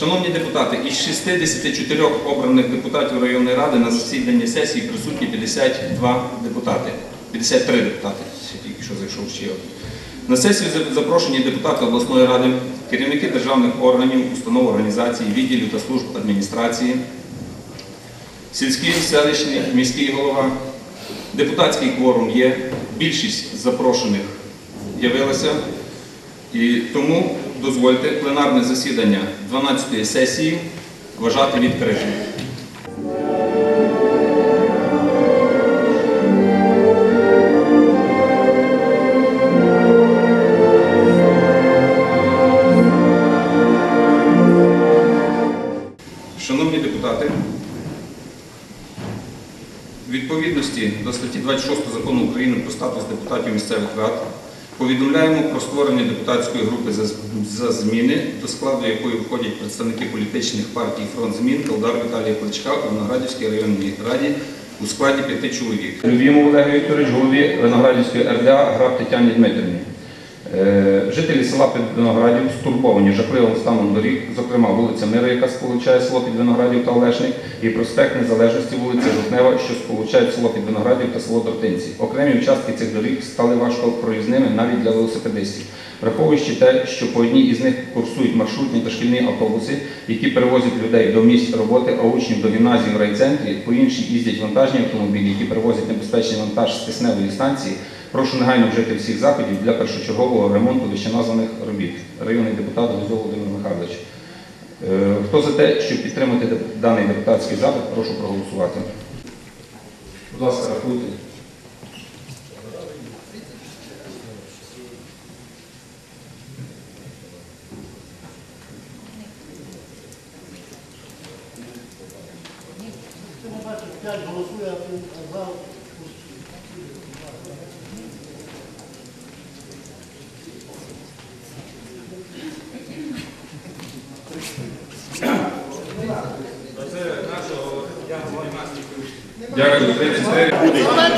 Шановні депутати, із 64 обраних депутатів районної ради на засіданні сесії присутні 52 депутати. 53 депутати, тільки що зайшов ще один. На сесію запрошені депутати обласної ради, керівники державних органів, установ організацій, відділів та служб адміністрації, сільський, селищний, міський голова. Депутатський кворум є, більшість запрошених явилася. І тому дозвольте пленарне засідання 12-ї сесії вважати відкритим. Шановні депутати, в відповідності до статті 26 закону України про статус депутатів місцевих рад повідомляємо про створення депутатської групи за, зміни, до складу якої входять представники політичних партій Фронт змін Калдар Віталія Кличка у Виноградівській районній раді у складі п'яти чоловік. Любімов Олег Вікторович, голові Виноградівської РДА, Граб Тетяні Дмитрівні. Е, Жителі села Підвиноградів стурбовані жахливим станом доріг, зокрема вулиця Мира, яка сполучає село Підвиноградів та Олешник, і проспект Незалежності вулиця Жовтнева, що сполучають село Підвиноградів та село Дортинці. Окремі участки цих доріг стали важко проїзними навіть для велосипедистів. Враховуючи те, що по одній із них курсують маршрутні та шкільні автобуси, які перевозять людей до місць роботи, а учнів до гімназії в райцентрі, по іншій їздять вантажні автомобілі, які перевозять небезпечний вантаж з тисневої станції, Прошу негайно вжити всіх заходів для першочергового ремонту вищеназваних робіт. Районний депутат Гузов Володимир Михайлович. Е, Хто за те, щоб підтримати даний депутатський запит, прошу проголосувати. Будь ласка, рахуйте. П'ять голосує, а за Дякую. 33.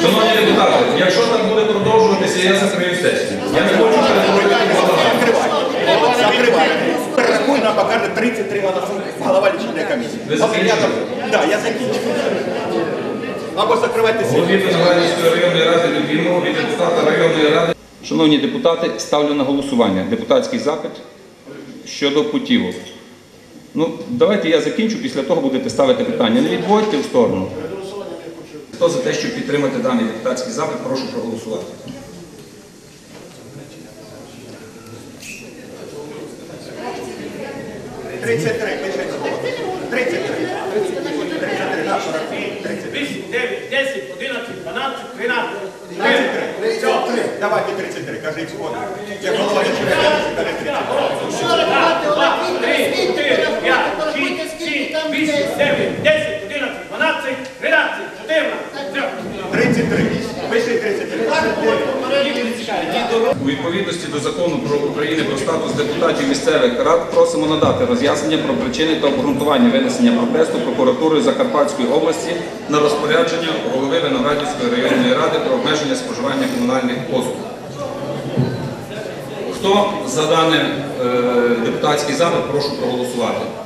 Шановні депутати, якщо так буде продовжуватися, я закрию сесію. Я не хочу перетворити. Перерахуй, нам покаже 33 голоси голова лічильної комісії. Ви закінчили? так- Да, я закінчив. Або закривайте сесію. Голові Виноградівської районної ради Любімого від депутата районної ради. Шановні депутати, ставлю на голосування депутатський запит щодо путівок. Ну, давайте я закінчу, після того будете ставити питання. Не відводьте в сторону. Хто за те, щоб підтримати даний депутатський запит, прошу проголосувати. – 33, пишіть. 33. 33, наш рахунок. 33. 8, 9, 10, 11, 12, 13, 33. Все, давайте 33, кажіть згодом. Як голова лічильної комісії, каже 33. 2, 3, 4, 5, 6, 7, 8, 9, 10, 11, 12, 13, 14, 33. Пишіть 33. У відповідності до закону про України про статус депутатів місцевих рад просимо надати роз'яснення про причини та обґрунтування винесення протесту прокуратури Закарпатської області на розпорядження голови Виноградівської районної ради про обмеження споживання комунальних послуг. Хто за даний е, депутатський запит, прошу проголосувати.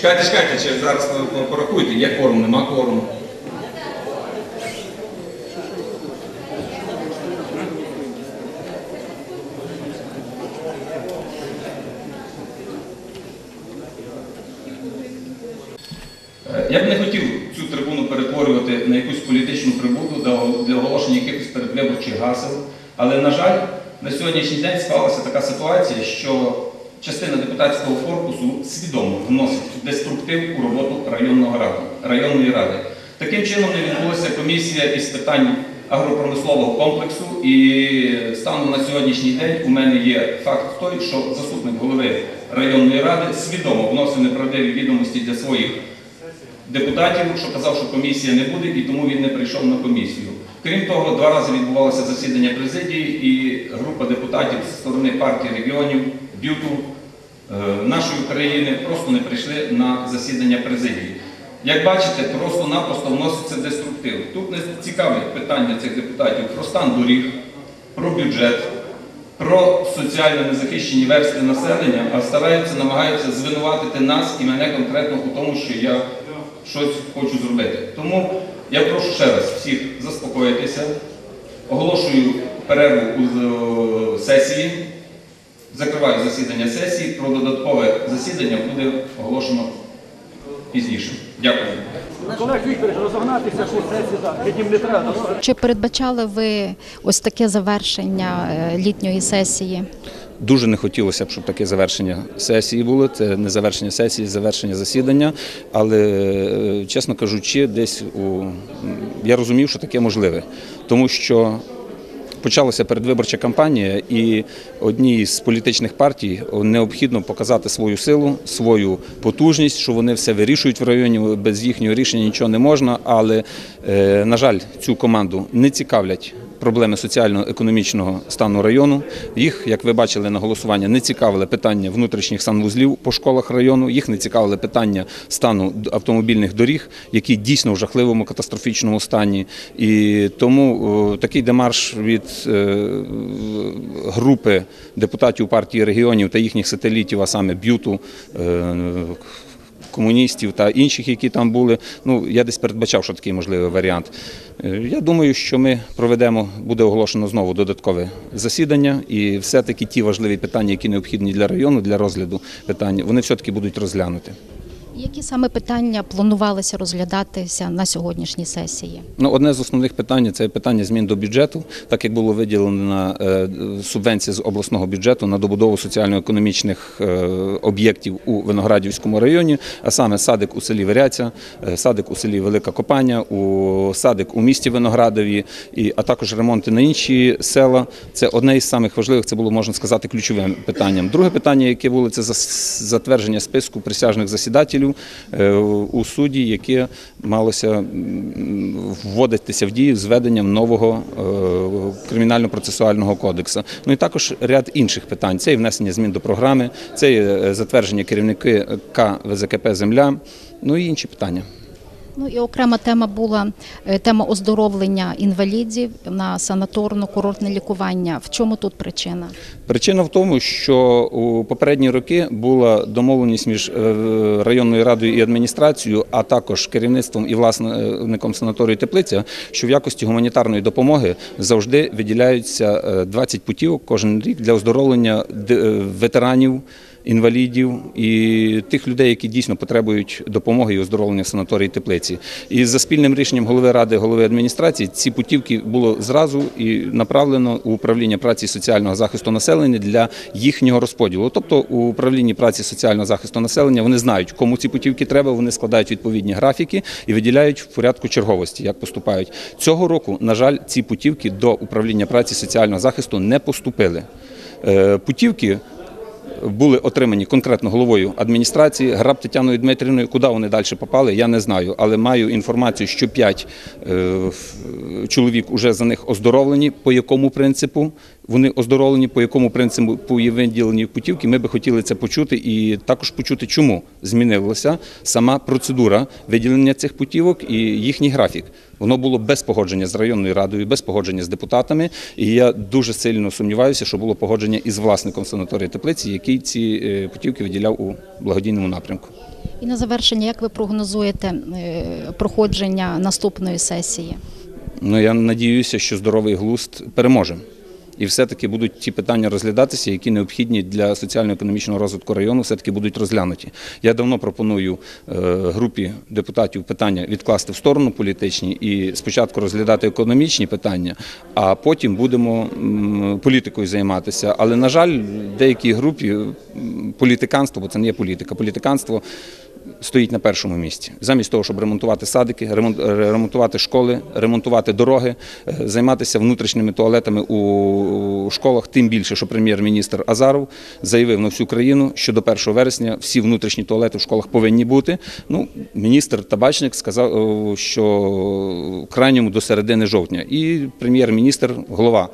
Чекайте, чекайте, ще зараз е, порахуйте, є кворум, нема кворуму. Е, Я б не хотів цю трибуну перетворювати на якусь політичну прибуду для оголошення якихось передвиборчих гасел, але, на жаль, на сьогоднішній день склалася така ситуація, що частина депутатського корпусу свідомо вносить деструктив у роботу районного ради, районної ради. Таким чином не відбулася комісія із питань агропромислового комплексу, і станом на сьогоднішній день у мене є факт той, що заступник голови районної ради свідомо вносив неправдиві відомості для своїх депутатів, що казав, що комісія не буде, і тому він не прийшов на комісію. Крім того, два рази відбувалося засідання президії, і група депутатів з сторони партії регіонів БЮТу е, нашої країни просто не прийшли на засідання президії. Як бачите, просто-напросто вноситься деструктив. Тут не цікавить питання цих депутатів про стан доріг, про бюджет, про соціально незахищені верстви населення, а стараються, намагаються звинуватити нас і мене конкретно у тому, що я щось хочу зробити. Тому я прошу ще раз всіх заспокоїтися, оголошую перерву у е, сесії, закриваю засідання сесії, про додаткове засідання буде оголошено пізніше. Дякую. Олег Вікторович, розогнатися що сесії не треба. Чи передбачали ви ось таке завершення е, літньої сесії? Дуже не хотілося б, щоб таке завершення сесії було. Це не завершення сесії, завершення засідання. Але, е, чесно кажучи, десь у я розумів, що таке можливе, тому що. Почалася передвиборча кампанія, і одній з політичних партій необхідно показати свою силу, свою потужність, що вони все вирішують в районі. Без їхнього рішення нічого не можна. Але, е, на жаль, цю команду не цікавлять проблеми соціально-економічного стану району. Їх, як ви бачили на голосування, не цікавили питання внутрішніх санвузлів по школах району. Їх не цікавили питання стану автомобільних доріг, які дійсно в жахливому катастрофічному стані. І тому такий демарш від е, групи депутатів партії регіонів та їхніх сателітів, а саме б'юту. Комуністів та інших, які там були. Ну я десь передбачав, що такий можливий варіант. Е, Я думаю, що ми проведемо, буде оголошено знову додаткове засідання, і все-таки ті важливі питання, які необхідні для району, для розгляду питань, вони все-таки будуть розглянуті. Які саме питання планувалися розглядатися на сьогоднішній сесії? Ну, одне з основних питань це питання змін до бюджету, так як було виділено е, з обласного бюджету на добудову соціально-економічних е, об'єктів у Виноградівському районі, а саме садик у селі Веряця, е, садик у селі Велика Копаня, у садик у місті Виноградові, а також ремонти на інші села. Це одне із самих важливих. Це було можна сказати ключовим питанням. Друге питання, яке було це затвердження списку присяжних засідателів е, у суді, яке малося вводитися в дію з введенням нового е, кримінально-процесуального кодексу. Ну і також ряд інших питань. Це і внесення змін до програми, це і е, затвердження керівники К ВЗКП Земля, ну і інші питання. Ну і окрема тема була е, тема оздоровлення інвалідів на санаторно-курортне лікування. В чому тут причина? Причина в тому, що у попередні роки була домовленість між е, районною радою і адміністрацією, а також керівництвом і власником санаторію Теплиця, що в якості гуманітарної допомоги завжди виділяються е, 20 путівок кожен рік для оздоровлення е, ветеранів. Інвалідів і тих людей, які дійсно потребують допомоги і оздоровлення санаторії теплиці. І за спільним рішенням голови ради, голови адміністрації, ці путівки було зразу і направлено у управління праці соціального захисту населення для їхнього розподілу. Тобто у управлінні праці соціального захисту населення вони знають, кому ці путівки треба. Вони складають відповідні графіки і виділяють в порядку черговості, як поступають цього року. На жаль, ці путівки до управління праці соціального захисту не поступили. Е, Путівки були отримані конкретно головою адміністрації Граб Тетяною Дмитрівною. Куди вони далі попали, я не знаю. Але маю інформацію, що п'ять е, чоловік вже за них оздоровлені. По якому принципу вони оздоровлені, по якому принципу є виділені путівки. Ми би хотіли це почути і також почути, чому змінилася сама процедура виділення цих путівок і їхній графік. Воно було без погодження з районною радою, без погодження з депутатами. І я дуже сильно сумніваюся, що було погодження із власником санаторії теплиці, який ці е, путівки виділяв у благодійному напрямку. І на завершення, як ви прогнозуєте е, проходження наступної сесії? Ну я надіюся, що здоровий глузд переможе. І все-таки будуть ті питання розглядатися, які необхідні для соціально-економічного розвитку району, все-таки будуть розглянуті. Я давно пропоную е, групі депутатів питання відкласти в сторону політичні і спочатку розглядати економічні питання, а потім будемо політикою займатися. Але, на жаль, в деякій групі політиканство, бо це не є політика, політиканство стоїть на першому місці. Замість того, щоб ремонтувати садики, ремонтувати школи, ремонтувати дороги, е, займатися внутрішніми туалетами у школах, тим більше, що прем'єр-міністр Азаров заявив на всю країну, що до 1 вересня всі внутрішні туалети в школах повинні бути. Ну, міністр Табачник сказав, е, що в крайньому до середини жовтня. І прем'єр-міністр, голова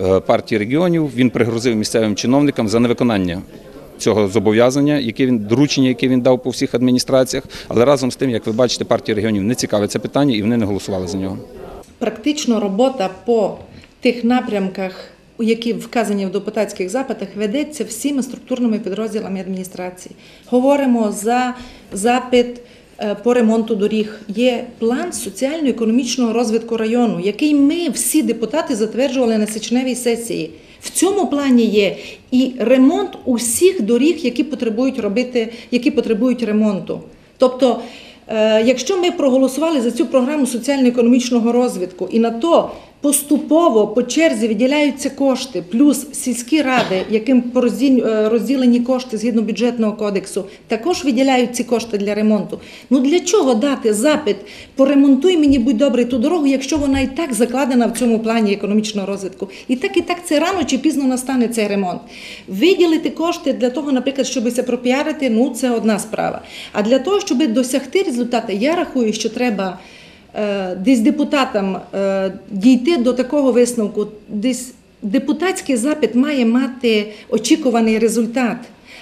е, партії регіонів, він пригрозив місцевим чиновникам за невиконання цього зобов'язання, яке він доручення, яке він дав по всіх адміністраціях. Але разом з тим, як ви бачите, партія регіонів не цікавить це питання і вони не голосували за нього. Практично робота по тих напрямках, які вказані в депутатських запитах, ведеться всіми структурними підрозділами адміністрації. Говоримо за запит е, по ремонту доріг. Є план соціально-економічного розвитку району, який ми всі депутати затверджували на січневій сесії. В цьому плані є і ремонт усіх доріг, які потребують робити, які потребують ремонту. Тобто, е, якщо ми проголосували за цю програму соціально-економічного розвитку і на то поступово по черзі виділяються кошти, плюс сільські ради, яким е, розділені кошти згідно бюджетного кодексу, також виділяють ці кошти для ремонту. Ну для чого дати запит поремонтуй мені, будь добрий, ту дорогу, якщо вона і так закладена в цьому плані економічного розвитку? І так і так це рано чи пізно настане цей ремонт. Виділити кошти для того, наприклад, щоб це пропіарити, ну це одна справа. А для того, щоб досягти результату, я рахую, що треба десь депутатам е, дійти до такого висновку, десь депутатський запит має мати очікуваний результат.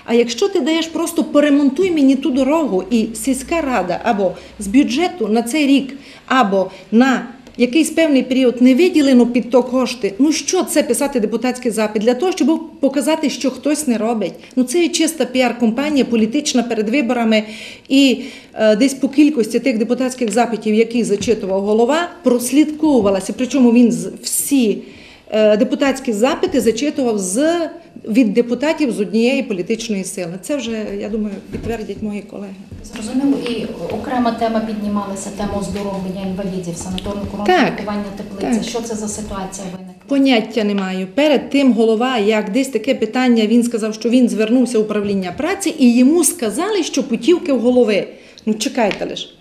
А якщо ти даєш просто поремонтуй мені ту дорогу, і сільська рада або з бюджету на цей рік, або на якийсь певний період не виділено під то кошти, ну що це писати депутатський запит? Для того, щоб показати, що хтось не робить. Ну це є чиста піар-компанія, політична перед виборами. І е, десь по кількості тих депутатських запитів, які зачитував голова, прослідковувалася. Причому він всі е, депутатські запити зачитував з від депутатів з однієї політичної сили. Це вже я думаю підтвердять мої колеги. Зрозуміло, і окрема тема піднімалася тема оздоровлення інвалідів, санаторно лікування теплиці. так. Що це за ситуація виникла? Поняття не маю. Перед тим голова, як десь таке питання, він сказав, що він звернувся в управління праці, і йому сказали, що путівки в голови. Ну чекайте лиш.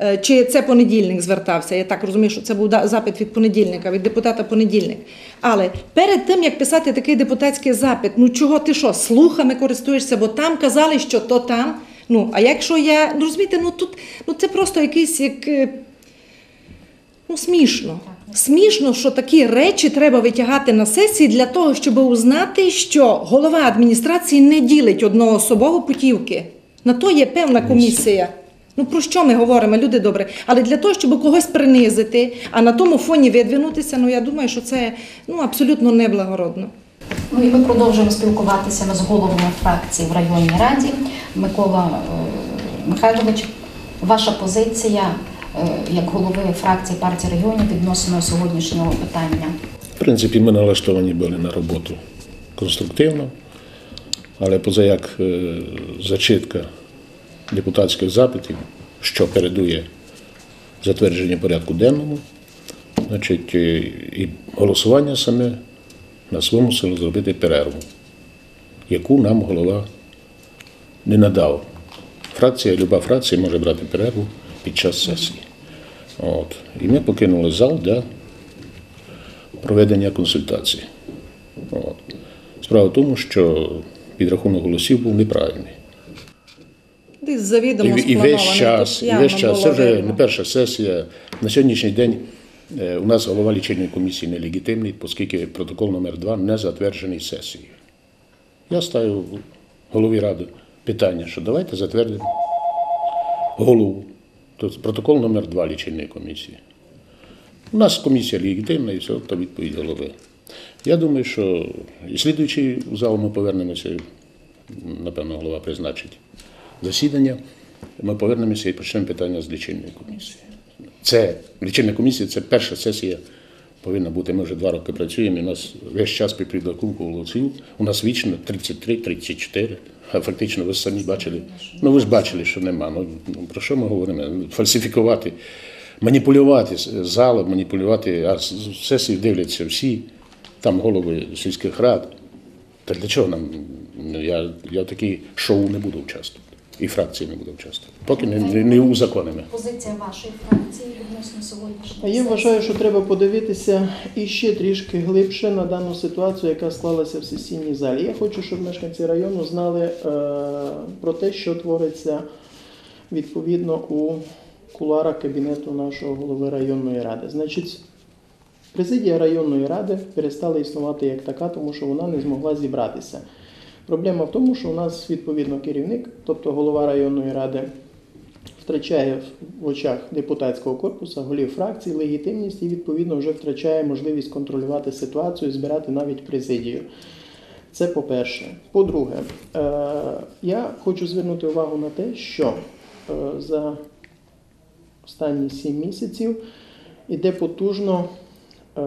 Е, Чи це понедільник звертався? Я так розумію, що це був запит від понедільника, від депутата понедільник. Але перед тим як писати такий депутатський запит, ну чого ти що, слухами користуєшся, бо там казали, що то там. Ну а якщо я ну розумієте, ну тут ну це просто якийсь як. е, Ну, смішно. Смішно, що такі речі треба витягати на сесії для того, щоб узнати, що голова адміністрації не ділить одноособово путівки. На то є певна комісія. Ну про що ми говоримо, люди добре? Але для того, щоб когось принизити, а на тому фоні видвинутися, ну я думаю, що це ну абсолютно неблагородно. Ну і ми продовжуємо спілкуватися ми з головами фракції в районній раді. Микола е, Михайлович, ваша позиція е, як голови фракції партії регіонів відносно сьогоднішнього питання. В принципі, ми налаштовані були на роботу конструктивно, але поза як е, зачитка депутатських запитів, що передує затвердження порядку денному, значить, е, і голосування саме нас вимусило зробити перерву, яку нам голова не надав. Фракція, люба фракція може брати перерву під час сесії. От. І ми покинули зал для проведення консультацій. От. Справа в тому, що підрахунок голосів був неправильний. Десь І, завідомо і весь час, і весь час, це вже не перша сесія. На сьогоднішній день е, у нас голова лічильної комісії нелегітимний, оскільки протокол номер 2 не затверджений сесією. Я ставив голові ради питання, що давайте затвердимо голову. Тобто протокол номер 2 лічильної комісії. У нас комісія легітимна і все, то відповідь голови. Я думаю, що і слідуючий зал ми повернемося, напевно, голова призначить засідання. Ми повернемося і почнемо питання з лічильної комісії. Це лічильна комісія це перша сесія повинна бути. Ми вже два роки працюємо. і У нас весь час при підрахунку голосів. У нас вічно 33-34. А фактично ви самі бачили. Ну ви ж бачили, що нема. Ну ну, про що ми говоримо? Фальсифікувати, маніпулювати з- залом, маніпулювати, а сесії дивляться всі, там голови сільських рад. Та для чого нам? Ну, Я, я в шоу не буду участвувати. І фракції не буду участвувати. Поки не, не, не узаконимо. Позиція вашої фракції відносно сьогоднішнього я вважаю, що треба подивитися іще трішки глибше на дану ситуацію, яка склалася в сесійній залі. Я хочу, щоб мешканці району знали е, про те, що твориться відповідно у куларах кабінету нашого голови районної ради. Значить, президія районної ради перестала існувати як така, тому що вона не змогла зібратися. Проблема в тому, що у нас відповідно керівник, тобто голова районної ради, втрачає в очах депутатського корпусу, голів фракцій легітимність і відповідно вже втрачає можливість контролювати ситуацію, збирати навіть президію. Це по-перше. По-друге, е, я хочу звернути увагу на те, що е, за останні сім місяців іде потужно, е,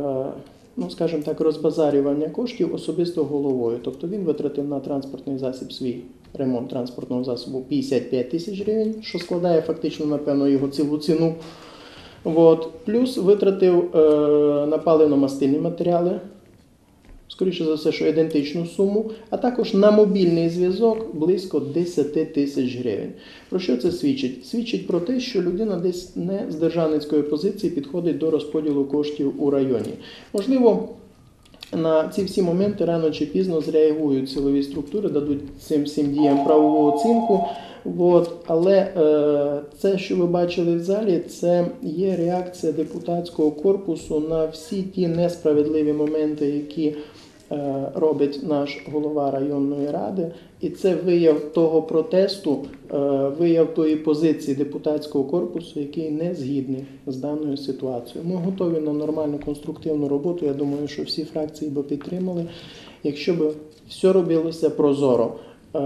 ну скажімо так, розбазарювання коштів особисто головою. Тобто він витратив на транспортний засіб свій ремонт транспортного засобу 55 тисяч гривень, що складає фактично, напевно, його цілу ціну. От. Плюс витратив е, на паливно-мастильні матеріали, скоріше за все, що ідентичну суму, а також на мобільний зв'язок близько 10 тисяч гривень. Про що це свідчить? Свідчить про те, що людина десь не з державницької позиції підходить до розподілу коштів у районі. Можливо, на ці всі моменти рано чи пізно зреагують силові структури, дадуть цим всім діям правову оцінку. От, але е, це, що ви бачили в залі, це є реакція депутатського корпусу на всі ті несправедливі моменти, які е, робить наш голова районної ради, і це вияв того протесту, е, вияв тої позиції депутатського корпусу, який не згідний з даною ситуацією. Ми готові на нормальну конструктивну роботу. Я думаю, що всі фракції би підтримали, якщо б все робилося прозоро. Е,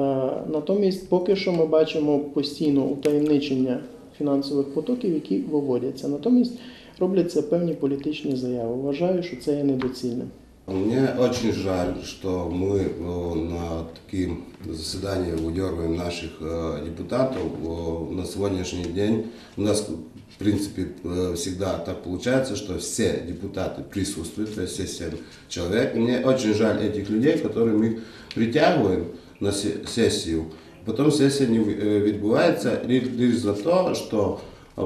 Натомість, поки що ми бачимо постійно утаємничення фінансових потоків, які виводяться. Натомість робляться певні політичні заяви. Вважаю, що це є недоцільним. Мне очень жаль, что мы э, на такие заседания удерживаем наших э, депутатов. Э, На сегодняшний день у нас, в принципе, э, всегда так получается, что все депутаты присутствуют, то есть все семь человек. И мне очень жаль этих людей, которые мы притягиваем на сессию. Потом сессия не відбувається лише за те, что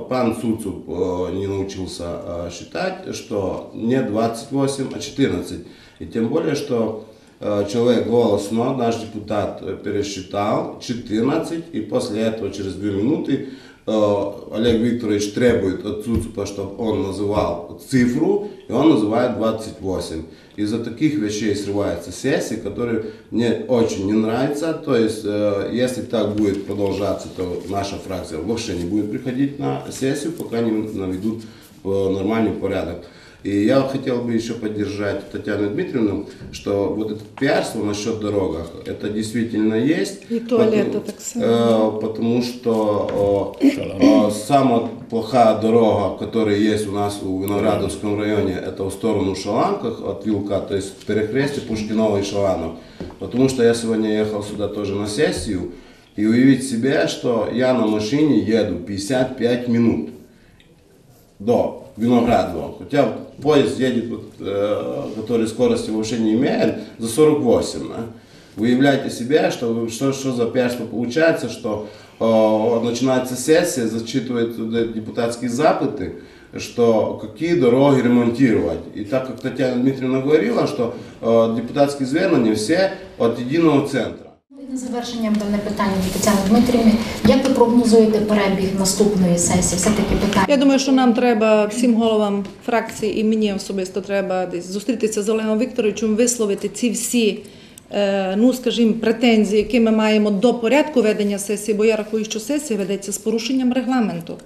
пан Суцуп не навчився вважати, що не 28, а 14. І тим більше, что человек голосно, наш депутат пересчитал 14, и после этого через две минуты Олег Викторович требует от Суцупа, чтобы он называл цифру, и он называет 28. Из-за таких вещей срывается сессия, которые мне очень не нравятся. То есть, если так будет продолжаться, то наша фракция вообще не будет приходить на сессию, пока не наведут нормальный порядок. И я хотел бы еще поддержать Татьяну Дмитриевну, что вот это пиарство насчет дорогах, это действительно есть. И туалета Потому- так само. э, потому что э, э, самая плохая дорога, которая есть у нас в Виноградовском районе, это в сторону Шаланках от Вилка, то есть перехрестие Пушкинова и Шаланов. Потому что я сегодня ехал сюда тоже на сессию, и уявить себе, что я на машине еду 55 минут до Виноградова. Хотя поезд едет, вот, э, который скорости вообще не имеет, за 48. да. Вы являете себя, что, что, что за пиарство получается, что э, начинается сессия, зачитывают туда депутатские запыты, что какие дороги ремонтировать. И так как Татьяна Дмитриевна говорила, что э, депутатские звернения все от единого центра. На завершення дане питання від Тетяни Дмитрівни. Як ви прогнозуєте перебіг наступної сесії? Все таки питання. Я думаю, що нам треба всім головам фракцій і мені особисто треба десь зустрітися з Олегом Вікторовичем, висловити ці всі, е, ну скажімо, претензії, які ми маємо до порядку ведення сесії, бо я рахую, що сесія ведеться з порушенням регламенту.